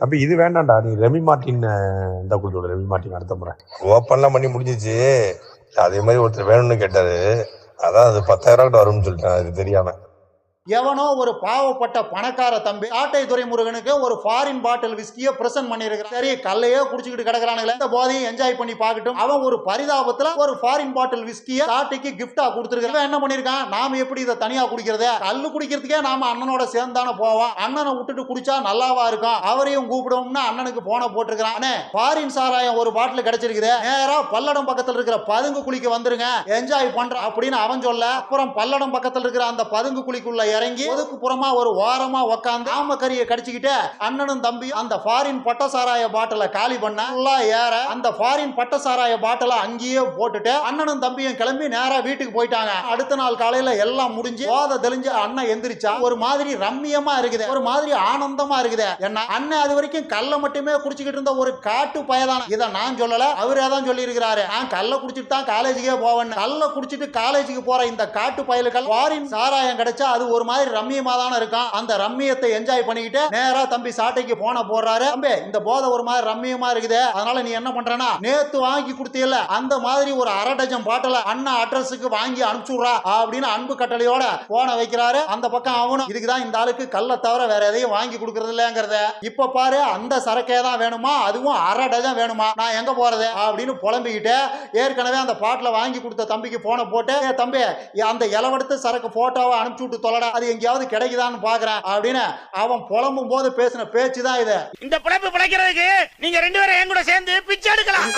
தம்பி இது வேண்டாம்டா. நீ ரெமி மார்ட்டின் இந்த கொடுத்து ரெமி மார்ட்டின் அடுத்த முறை. ஓப்பன்லாம் பண்ணி முடிஞ்சிச்சு. அதே மாதிரி ஒருத்தர் வேணும்னு கேட்டாரு. அதான் அது பத்தாயிரம் கிட்ட வரும்னு சொல்லிட்டேன் அது தெரியாம. எவனோ ஒரு பாவப்பட்ட பணக்கார தம்பி ஆட்டை துரைமுருகனுக்கு ஒரு ஃபாரின் பாட்டில் விஸ்கிய பிரசன்ட் பண்ணியிருக்கிறான். சரி கல்லையே குடிச்சுக்கிட்டு கிடக்குறானுங்களே. இந்த போதையும் என்ஜாய் பண்ணி பார்க்கட்டும். அவன் ஒரு பரிதாபத்துல ஒரு ஃபாரின் பாட்டில் விஸ்கிய ஆட்டைக்கு கிஃப்டா கொடுத்துருக்கான் என்ன பண்ணிருக்கான் நாம எப்படி இதை தனியா குடிக்கிறதே? கல்லு குடிக்கிறதுக்கே நாம அண்ணனோட சேர்ந்தானே போவோம். அண்ணனை விட்டுட்டு குடிச்சா நல்லாவா இருக்கும்? அவரையும் கூப்பிடுவோம்னா அண்ணனுக்கு போன போட்டிருக்கிறான். ஃபாரின் சாராயம் ஒரு பாட்டில் கிடைச்சிருக்குது. நேரா பல்லடம் பக்கத்தில் இருக்கிற பதுங்கு குழிக்கு வந்துருங்க. என்ஜாய் பண்ற அப்படின்னு அவன் சொல்ல அப்புறம் பல்லடம் பக்கத்தில் இருக்கிற அந்த பதுங்கு குழிக்குள்ள இறங்கி ஒதுக்கு புறமா ஒரு ஓரமா உக்காந்து ஆமக்கரியை கடிச்சுக்கிட்டு அண்ணனும் தம்பியும் அந்த ஃபாரின் பட்ட சாராய பாட்டில காலி பண்ண ஃபுல்லா ஏற அந்த ஃபாரின் பட்ட சாராய பாட்டில அங்கேயே போட்டுட்டு அண்ணனும் தம்பியும் கிளம்பி நேரா வீட்டுக்கு போயிட்டாங்க. அடுத்த நாள் காலையில எல்லாம் முடிஞ்சு போத தெளிஞ்சு அண்ணன் எந்திரிச்சா ஒரு மாதிரி ரம்மியமா இருக்குது. ஒரு மாதிரி ஆனந்தமா இருக்குது. என்ன? அண்ணன் அது வரைக்கும் கல்ல மட்டுமே குடிச்சுக்கிட்டு இருந்த ஒரு காட்டு பயதான. இதை நான் சொல்லல அவரே தான் சொல்லி இருக்கிறாரு நான் கல்ல குடிச்சிட்டு தான் காலேஜுக்கே போவேன் கல்ல குடிச்சிட்டு காலேஜுக்கு போற இந்த காட்டு பயலுக்கள் ஃபாரின் சாராயம் கிடைச்சா அது ஒரு மாதிரி ரம்மியமா தானே இருக்கான். அந்த ரம்மியத்தை என்ஜாய் பண்ணிக்கிட்டு நேரா தம்பி சாட்டைக்கு போன போடுறாரு. தம்பி இந்த போதை ஒரு மாதிரி ரம்மியமா இருக்குது. அதனால நீ என்ன பண்றனா நேத்து வாங்கி கொடுத்தீல்ல அந்த மாதிரி ஒரு அரை டஜன் பாட்டில அண்ணா அட்ரஸுக்கு வாங்கி அனுப்பிச்சுடுறா அப்படின்னு அன்பு கட்டளையோட போன வைக்கிறாரு. அந்த பக்கம் அவனும் இதுக்குதான் இந்த ஆளுக்கு கல்லை தவிர வேற எதையும் வாங்கி கொடுக்கறது இல்லங்கிறத. இப்ப பாரு அந்த சரக்கே தான் வேணுமா? அதுவும் அரை டஜன் வேணுமா? நான் எங்க போறது? அப்படின்னு புலம்பிக்கிட்டு ஏற்கனவே அந்த பாட்டில வாங்கி கொடுத்த தம்பிக்கு போன போட்டு தம்பி அந்த இலவெடுத்து சரக்கு போட்டோவை அனுப்பிச்சு விட்டு தொலைடா. அது எங்கேயாவது கிடைக்குதான்னு பாக்குறேன் அப்படின்னு அவன் புலம்பும் போது பேசின பேச்சு தான் இது. இந்த பிழைப்பு பிழைக்கிறதுக்கு நீங்க ரெண்டு பேரும் என் கூட சேர்ந்து பிச்சை எடுக்கலாம்.